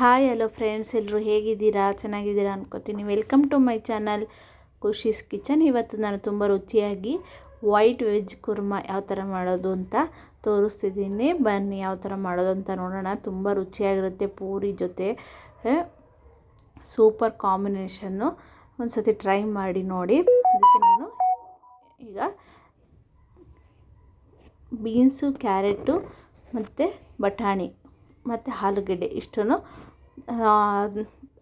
Hi, hello friends ಎಲ್ಲರೂ ಹೇಗಿದ್ದೀರಾ? ಚೆನ್ನಾಗಿದ್ದೀರಾ ಅನ್ಕೋತೀನಿ. Welcome to my channel Khushi's kitchen ಇವತ್ತು ನಾನು ತುಂಬ ರುಚಿಯಾಗಿ ವೈಟ್ ವೆಜ್ ಕುರ್ಮಾ ಯಾವ ಥರ ಮಾಡೋದು ಅಂತ ತೋರಿಸ್ತಿದ್ದೀನಿ. ಬನ್ನಿ ಯಾವ ಥರ ಮಾಡೋದು ಅಂತ ನೋಡೋಣ. ತುಂಬ ರುಚಿಯಾಗಿರುತ್ತೆ ಪೂರಿ ಜೊತೆ. ಸೂಪರ್ ಕಾಂಬಿನೇಷನ್ನು ಒಂದು ಸತಿ ಟ್ರೈ ಮಾಡಿ ನೋಡಿ. ಅದಕ್ಕೆ ನಾನು ಈಗ ಬೀನ್ಸು ಕ್ಯಾರೆಟು ಮತ್ತು ಬಟಾಣಿ. ಮತ್ತು ಆಲೂಗಡ್ಡೆ ಇಷ್ಟನ್ನು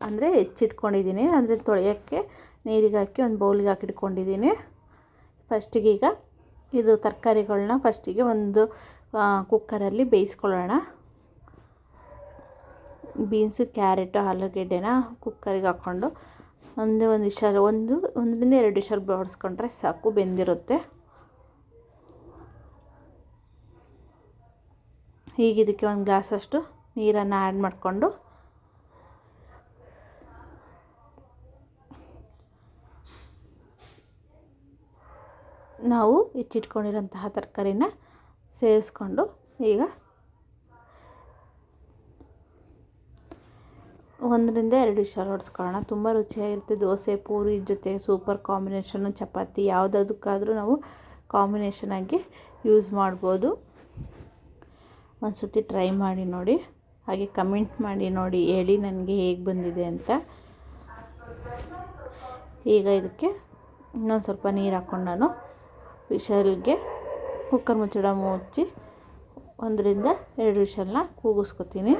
ಅಂದರೆ ಹೆಚ್ಚಿಟ್ಕೊಂಡಿದ್ದೀನಿ. ಅಂದರೆ ತೊಳೆಯೋಕ್ಕೆ ನೀರಿಗೆ ಹಾಕಿ, ಒಂದು ಬೌಲಿಗೆ ಹಾಕಿಟ್ಕೊಂಡಿದ್ದೀನಿ. ಫಸ್ಟಿಗೆ ಈಗ ಇದು ತರಕಾರಿಗಳನ್ನ ಫಸ್ಟಿಗೆ ಒಂದು ಕುಕ್ಕರಲ್ಲಿ ಬೇಯಿಸ್ಕೊಳ್ಳೋಣ. ಬೀನ್ಸು, ಕ್ಯಾರೆಟು, ಆಲೂಗಡ್ಡೆನ ಕುಕ್ಕರಿಗೆ ಹಾಕ್ಕೊಂಡು ಒಂದೇ, ಒಂದು ವಿಷಲ್, ಒಂದು, ಒಂದರಿಂದ ಎರಡು ವಿಷಲ್ ಬಡಿಸ್ಕೊಂಡ್ರೆ ಸಾಕು, ಬೆಂದಿರುತ್ತೆ. ಈಗ ಇದಕ್ಕೆ ಒಂದು ಗ್ಲಾಸಷ್ಟು ನೀರನ್ನು ಆ್ಯಡ್ ಮಾಡಿಕೊಂಡು ನಾವು ಹೆಚ್ಚಿಟ್ಕೊಂಡಿರೋಂತಹ ತರಕಾರಿನ ಸೇರಿಸ್ಕೊಂಡು ಈಗ ಒಂದರಿಂದ ಎರಡು ವಿಷಯ ಹೊಡೆಸ್ಕೊಳ್ಳೋಣ. ತುಂಬ ರುಚಿಯಾಗಿರುತ್ತೆ. ದೋಸೆ, ಪೂರಿ ಜೊತೆ ಸೂಪರ್ ಕಾಂಬಿನೇಷನ್ ಚಪಾತಿ ಯಾವುದಕ್ಕಾದರೂ ನಾವು ಕಾಂಬಿನೇಷನಾಗಿ ಯೂಸ್ ಮಾಡ್ಬೋದು. ಒಂದು ಸತಿ ಟ್ರೈ ಮಾಡಿ ನೋಡಿ. ಹಾಗೆ ಕಮೆಂಟ್ ಮಾಡಿ ನೋಡಿ, ಹೇಳಿ ನನಗೆ ಹೇಗೆ ಬಂದಿದೆ ಅಂತ. ಈಗ ಇದಕ್ಕೆ ಇನ್ನೊಂದು ಸ್ವಲ್ಪ ನೀರು ಹಾಕ್ಕೊಂಡು ನಾನು ವಿಷಲ್ಗೆ ಕುಕ್ಕರ್ ಮುಚ್ಚಡ ಮುಚ್ಚಿ ಒಂದರಿಂದ ಎರಡು ವಿಷಲ್ನ ಕೂಗಿಸ್ಕೊತೀನಿ.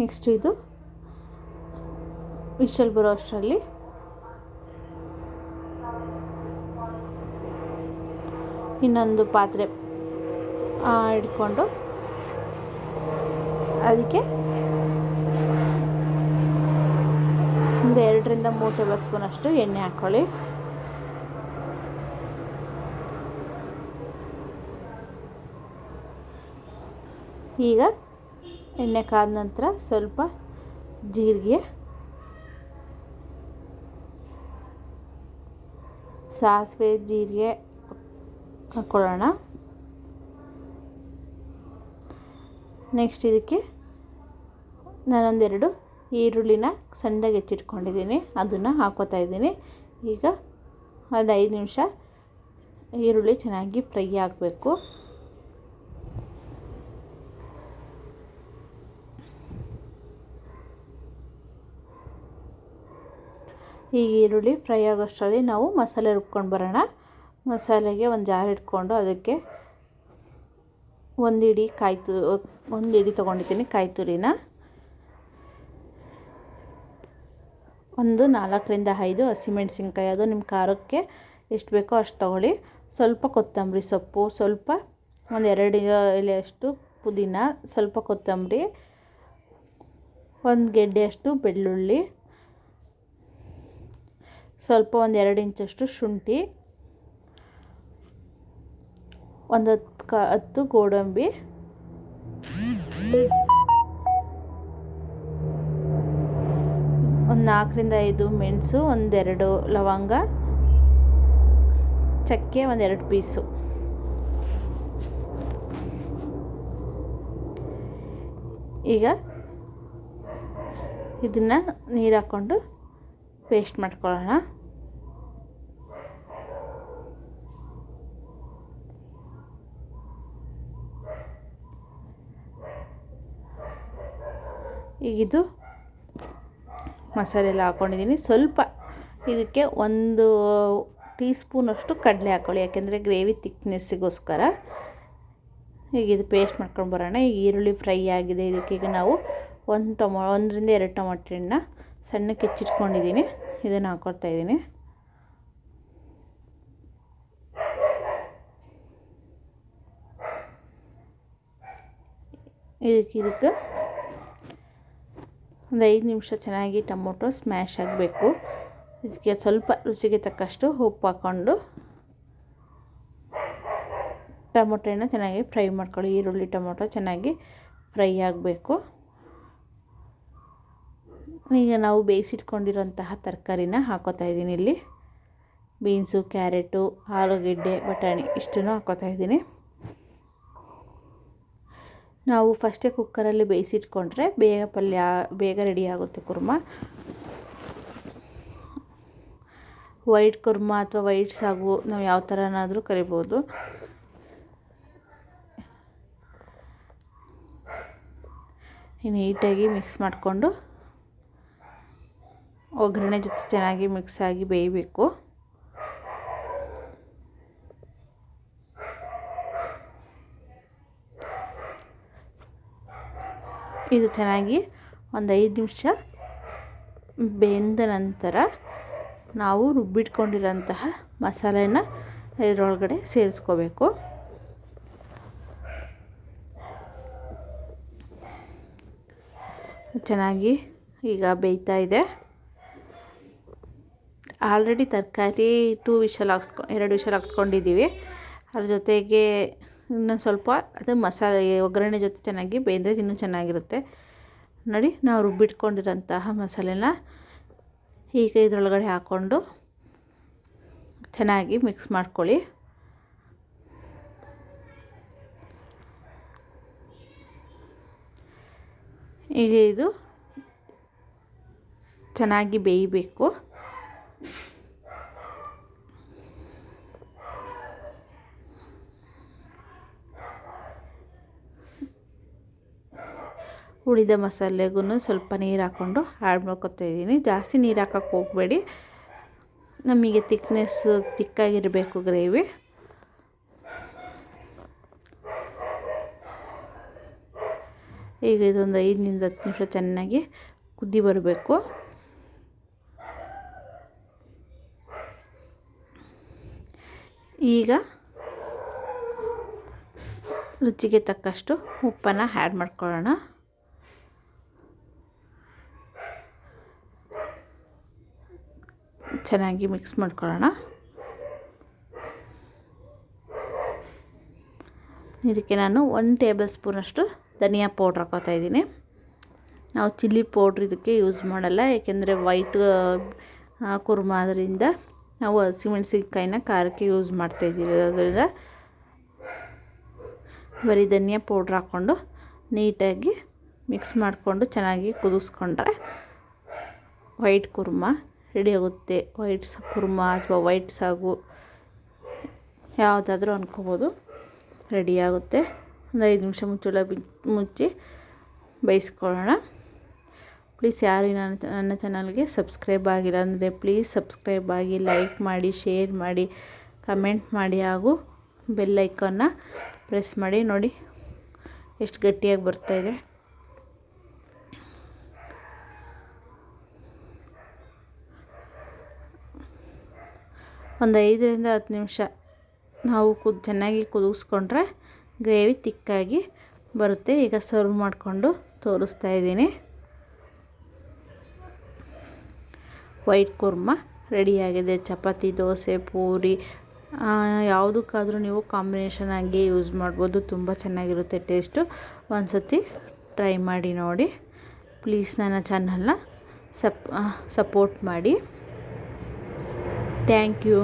ನೆಕ್ಸ್ಟ್ ಇದು ವಿಷಲ್ ಬರೋ ಅಷ್ಟರಲ್ಲಿ ಇನ್ನೊಂದು ಪಾತ್ರೆ. ಇಟ್ಕೊಂಡು ಅದಕ್ಕೆ ಒಂದು ಎರಡರಿಂದ ಮೂರು ಟೇಬಲ್ ಸ್ಪೂನಷ್ಟು ಎಣ್ಣೆ ಹಾಕ್ಕೊಳ್ಳಿ. ಈಗ ಎಣ್ಣೆ ಕಾದ ನಂತರ ಸ್ವಲ್ಪ ಜೀರಿಗೆ, ಸಾಸಿವೆ, ಜೀರಿಗೆ ಹಾಕ್ಕೊಳ್ಳೋಣ ನೆಕ್ಸ್ಟ್ ಇದಕ್ಕೆ ನಾನೊಂದೆರಡು ಈರುಳ್ಳಿನ ಸಣ್ಣದಾಗಿ ಹೆಚ್ಚಿಟ್ಕೊಂಡಿದ್ದೀನಿ. ಅದನ್ನು ಹಾಕೋತಾ ಇದ್ದೀನಿ. ಈಗ ಒಂದು ಐದು ನಿಮಿಷ ಈರುಳ್ಳಿ ಚೆನ್ನಾಗಿ ಫ್ರೈ ಆಗಬೇಕು. ಈಗ ಈರುಳ್ಳಿ ಫ್ರೈ ಆಗೋಷ್ಟರಲ್ಲಿ ನಾವು ಮಸಾಲೆ ರುಬ್ಕೊಂಡು ಬರೋಣ. ಮಸಾಲೆಗೆ ಒಂದು ಜಾರ್ ಇಟ್ಕೊಂಡು ಅದಕ್ಕೆ ಒಂದು ಇಡೀ ಕಾಯಿ ತು ಒಂದು ತೊಗೊಂಡಿದ್ದೀನಿ ಕಾಯಿ ತುರಿನ. ಒಂದು ನಾಲ್ಕರಿಂದ ಐದು ಹಸಿಮೆಣ್ಸಿನ್ಕಾಯಿ. ಅದು ನಿಮ್ಮ ಖಾರಕ್ಕೆ ಎಷ್ಟು ಬೇಕೋ ಅಷ್ಟು ತೊಗೊಳ್ಳಿ. ಸ್ವಲ್ಪ ಕೊತ್ತಂಬರಿ ಸೊಪ್ಪು, ಸ್ವಲ್ಪ ಒಂದು ಎರಡು ಎಲೆಯಷ್ಟು ಪುದೀನ, ಸ್ವಲ್ಪ ಕೊತ್ತಂಬರಿ, ಒಂದು ಗೆಡ್ಡೆಯಷ್ಟು ಬೆಳ್ಳುಳ್ಳಿ, ಸ್ವಲ್ಪ ಒಂದು ಎರಡು ಇಂಚಷ್ಟು ಶುಂಠಿ, ಒಂದು ಕ ಹತ್ತು ಗೋಡಂಬಿ. ಒಂದು ನಾಲ್ಕರಿಂದ ಐದು ಮೆಣಸು, ಒಂದೆರಡು ಲವಂಗ, ಚಕ್ಕೆ ಒಂದೆರಡು ಪೀಸು. ಈಗ ಇದನ್ನು ನೀರು ಹಾಕ್ಕೊಂಡು ಪೇಸ್ಟ್ ಮಾಡ್ಕೊಳ್ಳೋಣ. ಈಗ ಇದು ಮಸಾಲೆ ಎಲ್ಲ ಹಾಕ್ಕೊಂಡಿದ್ದೀನಿ ಸ್ವಲ್ಪ ಇದಕ್ಕೆ ಒಂದು ಟೀ ಸ್ಪೂನಷ್ಟು ಕಡಲೆ ಹಾಕ್ಕೊಳ್ಳಿ ಯಾಕೆಂದರೆ ಗ್ರೇವಿ ತಿಕ್ನೆಸ್ಸಿಗೋಸ್ಕರ. ಈಗ ಇದು ಪೇಸ್ಟ್ ಮಾಡ್ಕೊಂಡು ಬರೋಣ. ಈಗ ಈರುಳ್ಳಿ ಫ್ರೈ ಆಗಿದೆ. ಇದಕ್ಕೆ ಈಗ ನಾವು ಒಂದು ಟೊಮೊ, ಒಂದರಿಂದ ಎರಡು ಟೊಮೊಟೊ ಹಣ್ಣನ್ನ ಸಣ್ಣಕ್ಕೆ ಹೆಚ್ಚಿಟ್ಕೊಂಡಿದ್ದೀನಿ. ಇದನ್ನು ಹಾಕ್ಕೊಳ್ತಾ ಇದ್ದೀನಿ. ಇದಕ್ಕೆ ಇದಕ್ಕೆ ಒಂದು ಐದು ನಿಮಿಷ ಚೆನ್ನಾಗಿ ಟೊಮೊಟೊ ಸ್ಮ್ಯಾಶ್ ಆಗಬೇಕು. ಇದಕ್ಕೆ ಸ್ವಲ್ಪ ರುಚಿಗೆ ತಕ್ಕಷ್ಟು ಉಪ್ಪು ಹಾಕ್ಕೊಂಡು ಟೊಮೊಟೊನ ಚೆನ್ನಾಗಿ ಫ್ರೈ ಮಾಡ್ಕೊಳ್ಳಿ. ಈರುಳ್ಳಿ, ಟೊಮೊಟೊ ಚೆನ್ನಾಗಿ ಫ್ರೈ ಆಗಬೇಕು. ಈಗ ನಾವು ಬೇಯಿಸಿಟ್ಕೊಂಡಿರೋಂತಹ ತರಕಾರಿನ ಹಾಕೋತಾ ಇದ್ದೀನಿ ಇಲ್ಲಿ. ಬೀನ್ಸು, ಕ್ಯಾರೆಟು, ಆಲೂಗೆಡ್ಡೆ, ಬಟಾಣಿ ಇಷ್ಟನ್ನು ಹಾಕೋತಾ ಇದ್ದೀನಿ. ನಾವು ಫಸ್ಟೇ ಕುಕ್ಕರಲ್ಲಿ ಬೇಯಿಸಿಟ್ಕೊಂಡ್ರೆ ಬೇಗ ಪಲ್ಯ, ಬೇಗ ರೆಡಿ ಆಗುತ್ತೆ ಕುರ್ಮ. ವೈಟ್ ಕುರ್ಮ ಅಥವಾ ವೈಟ್ ಸಾಗು ನಾವು ಯಾವ ಥರನಾದರೂ ಕರಿಬೋದು. ನೀಟಾಗಿ ಮಿಕ್ಸ್ ಮಾಡಿಕೊಂಡು ಒಗ್ಗರಣೆ ಜೊತೆ ಚೆನ್ನಾಗಿ ಮಿಕ್ಸ್ ಆಗಿ ಬೇಯಬೇಕು. ಇದು ಚೆನ್ನಾಗಿ ಒಂದು ಐದು ನಿಮಿಷ ಬೆಂದ ನಂತರ ನಾವು ರುಬ್ಬಿಟ್ಕೊಂಡಿರೋಂತಹ ಮಸಾಲೆನ ಇದರೊಳಗಡೆ ಸೇರಿಸ್ಕೋಬೇಕು. ಚೆನ್ನಾಗಿ ಈಗ ಬೇಯ್ತಾ ಇದೆ. ಆಲ್ರೆಡಿ ತರಕಾರಿ ಟೂ ವಿಷಲ್ ಹಾಕ್ಸ್ಕೊ, ಎರಡು ವಿಷಲ್ ಹಾಕ್ಸ್ಕೊಂಡಿದ್ದೀವಿ. ಅದ್ರ ಜೊತೆಗೆ ಇನ್ನೂ ಸ್ವಲ್ಪ ಅದು ಮಸಾಲೆ, ಒಗ್ಗರಣೆ ಜೊತೆ ಚೆನ್ನಾಗಿ ಬೇಯ್ದರೆ ಇನ್ನೂ ಚೆನ್ನಾಗಿರುತ್ತೆ. ನೋಡಿ, ನಾವು ರುಬ್ಬಿಟ್ಕೊಂಡಿರೋಂತಹ ಮಸಾಲೆನ ಈಗ ಇದರೊಳಗಡೆ ಹಾಕ್ಕೊಂಡು ಚೆನ್ನಾಗಿ ಮಿಕ್ಸ್ ಮಾಡ್ಕೊಳ್ಳಿ. ಈಗ ಇದು ಚೆನ್ನಾಗಿ ಬೇಯಬೇಕು. ಉಳಿದ ಮಸಾಲೆಗೂ ಸ್ವಲ್ಪ ನೀರು ಹಾಕ್ಕೊಂಡು ಆ್ಯಡ್ ಮಾಡ್ಕೊತಾ ಇದ್ದೀನಿ. ಜಾಸ್ತಿ ನೀರು ಹಾಕೋಕೆ ಹೋಗಬೇಡಿ. ನಮಗೆ ತಿಕ್ನೆಸ್ ತಿಕ್ಕಾಗಿರಬೇಕು ಗ್ರೇವಿ ಈಗ ಇದೊಂದು ಐದರಿಂದ ಹತ್ತು ನಿಮಿಷ ಚೆನ್ನಾಗಿ ಕುದ್ದಿ ಬರಬೇಕು. ಈಗ ರುಚಿಗೆ ತಕ್ಕಷ್ಟು ಉಪ್ಪನ್ನು ಆ್ಯಡ್ ಮಾಡ್ಕೊಳ್ಳೋಣ. ಚೆನ್ನಾಗಿ ಮಿಕ್ಸ್ ಮಾಡ್ಕೊಳ್ಳೋಣ. ಇದಕ್ಕೆ ನಾನು ಒನ್ ಟೇಬಲ್ ಸ್ಪೂನಷ್ಟು ಧನಿಯಾ ಪೌಡ್ರ್ ಹಾಕೋತಾ ಇದ್ದೀನಿ. ನಾವು ಚಿಲ್ಲಿ ಪೌಡ್ರ್ ಇದಕ್ಕೆ ಯೂಸ್ ಮಾಡಲ್ಲ ಏಕೆಂದರೆ ವೈಟ್ ಕುರ್ಮಾ ಅದರಿಂದ ನಾವು ಹಸಿಮೆಣಸಿನ್ಕಾಯಿನ ಖಾರಕ್ಕೆ ಯೂಸ್ ಮಾಡ್ತಾಯಿದ್ದೀವಿ ಅದರಿಂದ ಬರೀ ಧನಿಯಾ ಪೌಡ್ರ್ ಹಾಕ್ಕೊಂಡು ನೀಟಾಗಿ ಮಿಕ್ಸ್ ಮಾಡಿಕೊಂಡು ಚೆನ್ನಾಗಿ ಕುದಿಸ್ಕೊಂಡ್ರೆ ವೈಟ್ ಕುರ್ಮ ರೆಡಿ ಆಗುತ್ತೆ. ವೈಟ್ ಕುರ್ಮ ಅಥವಾ ವೈಟ್ ಸಾಗು ಯಾವುದಾದ್ರೂ ಅಂದ್ಕೋಬೋದು ರೆಡಿಯಾಗುತ್ತೆ ಒಂದು ಐದು ನಿಮಿಷ ಮುಚ್ಚಳ ಮುಚ್ಚಿ ಬೇಯಿಸ್ಕೊಳ್ಳೋಣ ಪ್ಲೀಸ್ ಯಾರು ನನ್ನ ನನ್ನ ಚಾನಲ್ಗೆ ಸಬ್ಸ್ಕ್ರೈಬ್ ಆಗಿಲ್ಲ ಅಂದರೆ ಪ್ಲೀಸ್ ಸಬ್ಸ್ಕ್ರೈಬ್ ಆಗಿ ಲೈಕ್ ಮಾಡಿ, ಶೇರ್ ಮಾಡಿ, ಕಮೆಂಟ್ ಮಾಡಿ ಹಾಗೂ ಬೆಲ್ ಐಕನ್ನ ಪ್ರೆಸ್ ಮಾಡಿ. ನೋಡಿ, ಎಷ್ಟು ಗಟ್ಟಿಯಾಗಿ ಬರ್ತಾಯಿದೆ ಒಂದು ಐದರಿಂದ ಹತ್ತು ನಿಮಿಷ ನಾವು ಕುದ್ ಚೆನ್ನಾಗಿ ಕುದಿಸ್ಕೊಂಡ್ರೆ ಗ್ರೇವಿ ತಿಕ್ಕಾಗಿ ಬರುತ್ತೆ. ಈಗ ಸರ್ವ್ ಮಾಡಿಕೊಂಡು ತೋರಿಸ್ತಾ ಇದ್ದೀನಿ. ವೈಟ್ ಕುರ್ಮ ರೆಡಿಯಾಗಿದೆ. ಚಪಾತಿ, ದೋಸೆ, ಪೂರಿ ಯಾವುದಕ್ಕಾದರೂ ನೀವು ಕಾಂಬಿನೇಷನ್ ಆಗಿ ಯೂಸ್ ಮಾಡ್ಬೋದು. ತುಂಬ ಚೆನ್ನಾಗಿರುತ್ತೆ ಟೇಸ್ಟು. ಒಂದು ಸತಿ ಟ್ರೈ ಮಾಡಿ ನೋಡಿ. ಪ್ಲೀಸ್ ನನ್ನ ಚಾನಲ್ನ ಸಪ್ ಸಪೋರ್ಟ್ ಮಾಡಿ. Thank you